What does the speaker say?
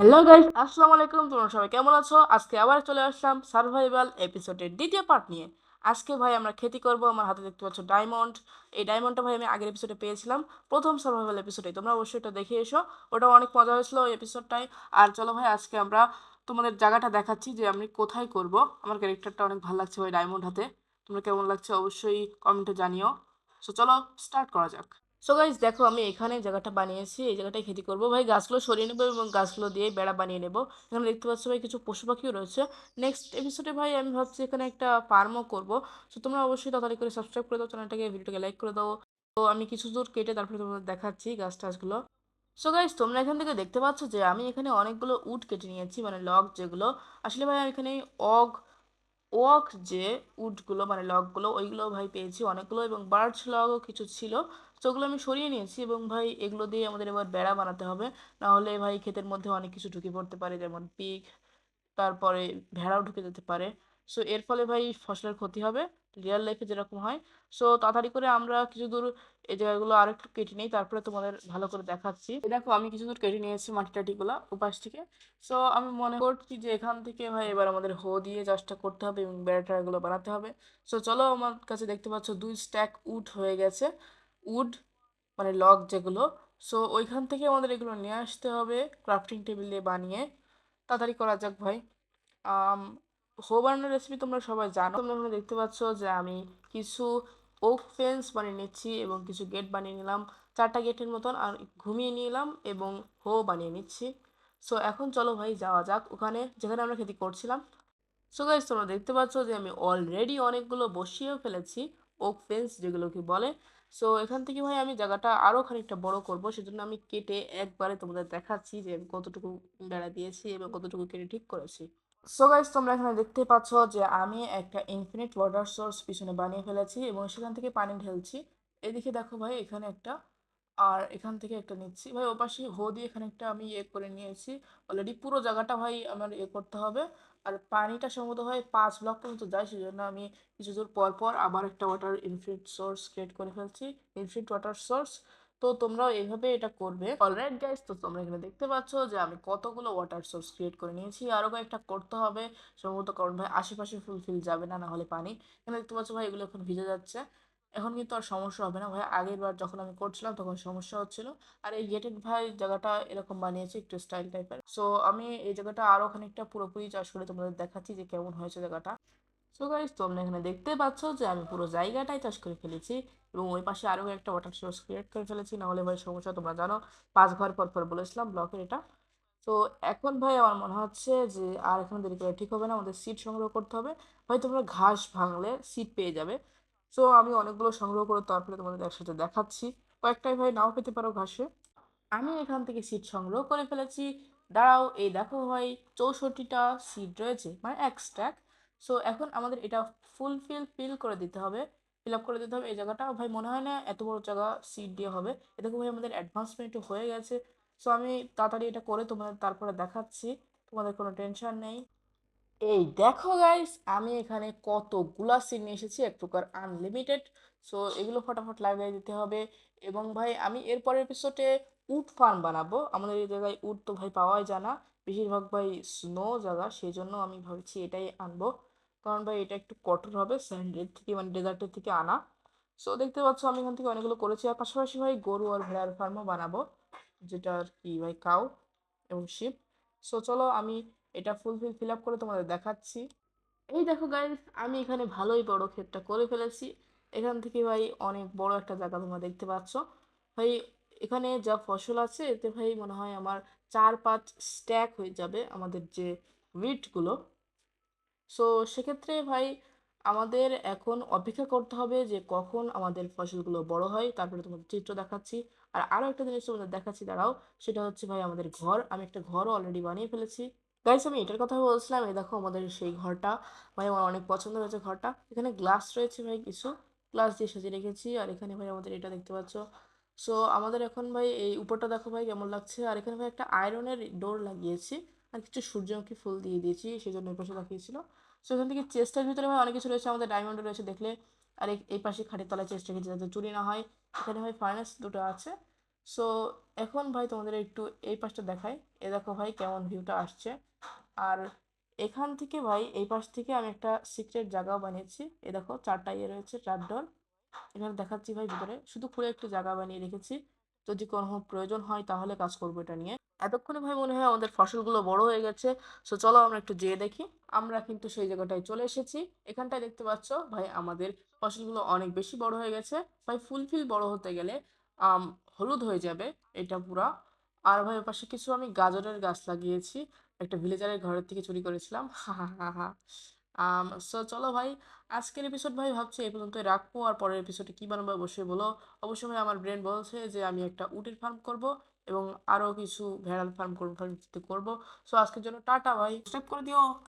Hello guys আসসালামু আলাইকুম তোমরা সবাই কেমন আছো? আজকে আবার চলে আসলাম সার্ভাইভাল এপিসোডের দ্বিতীয় পার্ট নিয়ে। আজকে ভাই আমরা খেতি করব, আমার হাতে দেখতে পাচ্ছ ডায়মন্ড এই ডায়মন্ডটা ভাই আমি আগের এপিসোডে পেয়েছিলাম, প্রথম সার্ভাইভাল এপিসোডে তোমরা অবশ্যই এটা দেখে এসো, ওটা অনেক মজা হয়েছিল ওই এপিসোডটাই আর চলো ভাই, আজকে আমরা তোমাদের জায়গাটা দেখাচ্ছি যে আমি কোথায় করব। আমার ক্যারেক্টারটা অনেক ভালো লাগছে ভাই ডায়মন্ড হাতে। তোমরা কেমন লাগছে অবশ্যই কমেন্টে জানিও। সো চলো স্টার্ট করা যাক। সো গাইজ দেখো, আমি এখানে জায়গাটা বানিয়েছি, এই জায়গাটায় খেতি করব। ভাই, গাছগুলো সরিয়ে নেব এবং গাছগুলো দিয়ে বেড়া বানিয়ে নেব। এখানে দেখতে পাচ্ছ ভাই, কিছু পশু পাখিও রয়েছে। নেক্সট এপিসোডে ভাই, আমি ভাবছি এখানে একটা ফার্মও করব। সো তোমরা অবশ্যই তাড়াতাড়ি করে সাবস্ক্রাইব করে দাও চ্যানেলটাকে ভিডিওটাকে লাইক করে দাও। তো আমি কিছু দূর কেটে তারপরে তোমাদের দেখাচ্ছি গাছ টাছগুলো। সো গাইজ তোমরা এখান থেকে দেখতে পাচ্ছ যে আমি এখানে অনেকগুলো উড কেটে নিয়েছি মানে লগ যেগুলো। আসলে ভাই, আমি এখানে অগ ওক যে উডগুলো মানে লগগুলো, ওইগুলো ভাই পেয়েছি অনেকগুলো এবং বার্চ লগও কিছু ছিল। তো ওগুলো আমি সরিয়ে নিয়েছি এবং ভাই এগুলো দিয়ে আমাদের এবার বেড়া বানাতে হবে। নাহলে ভাই ক্ষেতের মধ্যে অনেক কিছু ঢুকে পড়তে পারে, যেমন পিক, তারপরে ভেড়াও ঢুকে যেতে পারে। সো এর ফলে ভাই ফসলের ক্ষতি হবে রিয়েল লাইফে যেরকম হয়। সো তাড়াতাড়ি করে আমরা কিছু দূর এই জায়গাগুলো আর একটু কেটে নিই, তারপরে তোমাদের ভালো করে দেখাচ্ছি। দেখো, আমি কিছু দূর কেটে নিয়েছি মাটি টাটিগুলো উপাস থেকে। সো আমি মনে করছি যে এখান থেকে ভাই এবার আমাদের হো দিয়ে চাষটা করতে হবে এবং বেড়াটাগুলো বানাতে হবে। সো চলো আমার কাছে দেখতে পাচ্ছ দুই স্ট্যাক উড হয়ে গেছে। উড মানে লগ যেগুলো। সো ওইখান থেকে আমাদের এগুলো নিয়ে আসতে হবে ক্রাফটিং টেবিলে বানিয়ে। তাড়াতাড়ি করা যাক ভাই। হো বানানোর রেসিপি তোমরা সবাই জানো। তোমরা এখানে দেখতে পাচ্ছ যে আমি কিছু ওক ফেন্স বানিয়ে নিচ্ছি এবং কিছু গেট বানিয়ে নিলাম। চারটা গেটের মতন আর ঘুমিয়ে নিলাম এবং হো বানিয়ে নিচ্ছি। সো এখন চলো ভাই যাওয়া যাক ওখানে যেখানে আমরা খেতি করছিলাম। সো গাইজ তোমরা দেখতে পাচ্ছ যে আমি অলরেডি অনেকগুলো বসিয়েও ফেলেছি ওক ফেন্স যেগুলোকে বলে। সো এখান থেকে ভাই আমি জায়গাটা আরও খানিকটা বড় করব, সেজন্য আমি কেটে একবারে তোমাদের দেখাচ্ছি যে আমি কতটুকু বেড়া দিয়েছি এবং কতটুকু কেটে ঠিক করেছি। সো গাইজ তোমরা এখানে দেখতে পাচ্ছ যে আমি একটা ইনফিনিট ওয়াটার সোর্স পিছনে বানিয়ে ফেলেছি এবং সেখান থেকে পানি ঢেলছি। এদিকে দেখো ভাই, এখানে একটা, আর এখান থেকে একটা নিচ্ছি। ভাই, ওপাশে হো দিয়ে এখানে একটা আমি ইয়ে করে নিয়েছি। অলরেডি পুরো জায়গাটা ভাই আমার ইয়ে করতে হবে। আর পানিটা সম্ভবত হয় পাঁচ ব্লক পর্যন্ত যায় সেই জন্য আমি কিছু দূর পর পর আবার একটা ওয়াটার ইনফিনিট সোর্স ক্রিয়েট করে ফেলছি। ইনফিনিট ওয়াটার সোর্স তো তোমরাও এইভাবে এটা করবে। অলরাইট গাইস তো তোমরা এখানে দেখতে পাচ্ছ যে আমি কতগুলো ওয়াটার সোর্স ক্রিয়েট করে নিয়েছি। আরও কয়েকটা করতে হবে সম্ভবত, কারণ ভাই আশেপাশে ফুলফিল যাবে না না হলে পানি। এখানে দেখতে পাচ্ছ ভাই এগুলো এখন ভিজে যাচ্ছে। এখন কিন্তু আর সমস্যা হবে না ভাই। আগের বার যখন আমি করছিলাম তখন সমস্যা হচ্ছিল। আর এই গেটেড ভাই জায়গাটা এরকম বানিয়েছে একটু স্টাইল টাইপের সো আমি এই জায়গাটা আরও খানিকটা পুরোপুরি চাষ করে তোমাদের দেখাচ্ছি যে কেমন হয়েছে জায়গাটা। সো গাইজ তোমরা এখানে দেখতে পাচ্ছ যে আমি পুরো জায়গাটাই চাষ করে ফেলেছি। এবং ওই পাশে আরও একটা ওয়াটার সোর্স ক্রিয়েট করে ফেলেছি, নাহলে ভাই সমস্যা, তোমরা জানো, পাঁচ ঘর পর পর বলেছিলাম ব্লকের এটা। তো এখন ভাই আমার মনে হচ্ছে যে আর এখন দেরি করে ঠিক হবে না, আমাদের সিট সংগ্রহ করতে হবে। ভাই তোমরা ঘাস ভাঙলে সিট পেয়ে যাবে। সো আমি অনেকগুলো সংগ্রহ করে তারপরে তোমাদের একসাথে দেখাচ্ছি। কয়েকটাই ভাই নাও পেতে পারো ঘাসে। আমি এখান থেকে সিট সংগ্রহ করে ফেলেছি। দাঁড়াও, এই দেখো ভাই, চৌষট্টিটা সিট রয়েছে মানে এক স্ট্যাক সো এখন আমাদের এটা ফুলফিল ফিল করে দিতে হবে। ফিল আপ করে দিতে হবে। এই জায়গাটা ভাই মনে হয় না এত বড় জায়গা সিট দিয়ে হবে। এ দেখো ভাই আমাদের অ্যাডভান্সমেন্টও হয়ে গেছে। সো আমি তাড়াতাড়ি এটা করে তোমাদের তারপরে দেখাচ্ছি। তোমাদের কোনো টেনশন নেই। এই দেখো গাইস আমি এখানে কতগুলা সিন নিয়ে এসেছি, এক প্রকার আনলিমিটেড সো এগুলো ফটাফট লাগিয়ে দিতে হবে। এবং ভাই আমি এরপরের এপিসোডে উড ফার্ম বানাবো। আমাদের এই জায়গায় উড তো ভাই পাওয়াই যায় না। বেশিরভাগ ভাই স্নো জায়গা সেই জন্য আমি ভাবছি এটাই আনব। কারণ ভাই এটা একটু কঠোর হবে স্যান্ডের থেকে মানে ডেজার্টের থেকে আনা। সো দেখতে পাচ্ছ আমি এখান থেকে অনেকগুলো করেছি আর পাশাপাশি ভাই গরু আর ভেড়ার ফার্মও বানাবো, যেটা আর কি ভাই কাউ এবং শিপ সো চলো আমি এটা ফুলফিল ফিল আপ করে তোমাদের দেখাচ্ছি। এই দেখো গাইস আমি এখানে ভালোই বড় ক্ষেতটা করে ফেলেছি। এখান থেকে ভাই অনেক বড় একটা জায়গা তোমরা দেখতে পাচ্ছ। ভাই এখানে যা ফসল আছে, এতে ভাই মনে হয় আমার চার পাঁচ স্ট্যাক হয়ে যাবে আমাদের যে উইটগুলো সো সেক্ষেত্রে ভাই আমাদের এখন অপেক্ষা করতে হবে যে কখন আমাদের ফসলগুলো বড় হয়। তারপরে তোমাদের চিত্র দেখাচ্ছি। আর আরও একটা জিনিস তোমাদের দেখাচ্ছি, দাঁড়াও। সেটা হচ্ছে ভাই আমাদের ঘর। আমি একটা ঘরও অলরেডি বানিয়ে ফেলেছি। গাইস আমি এটার কথা বলছিলাম, এই দেখো আমাদের সেই ঘরটা। ভাই, আমার অনেক পছন্দ হয়েছে ঘরটা। এখানে গ্লাস রয়েছে ভাই কিছু। গ্লাস দিয়ে সাজিয়ে রেখেছি। আর এখানে ভাই আমাদের এটা দেখতে পাচ্ছ। সো আমাদের এখন ভাই এই উপরটা দেখো ভাই কেমন লাগছে। আর এখানে ভাই একটা আয়রনের ডোর লাগিয়েছি। আর কিছু সূর্যমুখী ফুল দিয়ে দিয়েছি সেই জন্য এই পাশে লাগিয়েছিল সো এখান থেকে চেস্টের ভিতরে ভাই অনেক কিছু রয়েছে, আমাদের ডায়মন্ড রয়েছে দেখলে। আর এই পাশে খাটের তলায় চেস্ট রেখেছি যাতে চুরি না হয়। এখানে ভাই ফার্নেস দুটো আছে। সো এখন ভাই তোমাদের একটু এই পাশটা দেখাই। এ দেখো ভাই কেমন ভিউটা আসছে। আর এখান থেকে ভাই, এই পাশ থেকে আমি একটা সিক্রেট জায়গাও বানিয়েছি। এ দেখো চারটা ইয়ে রয়েছে চার ডোর এখানে দেখাচ্ছি ভাই ভিতরে। শুধু খুলে একটু জায়গা বানিয়ে রেখেছি। যদি কোনো প্রয়োজন হয় তাহলে কাজ করব এটা নিয়ে। এতক্ষণে ভাই মনে হয় আমাদের ফসলগুলো বড় হয়ে গেছে। সো চলো আমরা একটু যেয়ে দেখি। আমরা কিন্তু সেই জায়গাটায় চলে এসেছি। এখানটায় দেখতে পাচ্ছ ভাই আমাদের ফসলগুলো অনেক বেশি বড় হয়ে গেছে। ভাই ফুলফিল বড় হতে গেলে, আম, হলুদ হয়ে যাবে এটা পুরা। আর ভাই পাশে কিছু আমি গাজরের গাছ লাগিয়েছি। একটা ভিলেজারের ঘরের থেকে চুরি করেছিলাম। হা হা হা সো চলো ভাই, আজকের এপিসোড ভাই ভাবছি এই পর্যন্তই রাখব। আর পরের এপিসোডে কী বানাবো অবশ্যই বলো। অবশ্যই ভাই আমার ব্রেন বলছে যে আমি একটা উটের ফার্ম করব। এবং আরও কিছু ভেড়াল ফার্ম করব ফার্ম করব। সো আজকের জন্য টাটা ভাই সাবস্ক্রাইব করে দিও।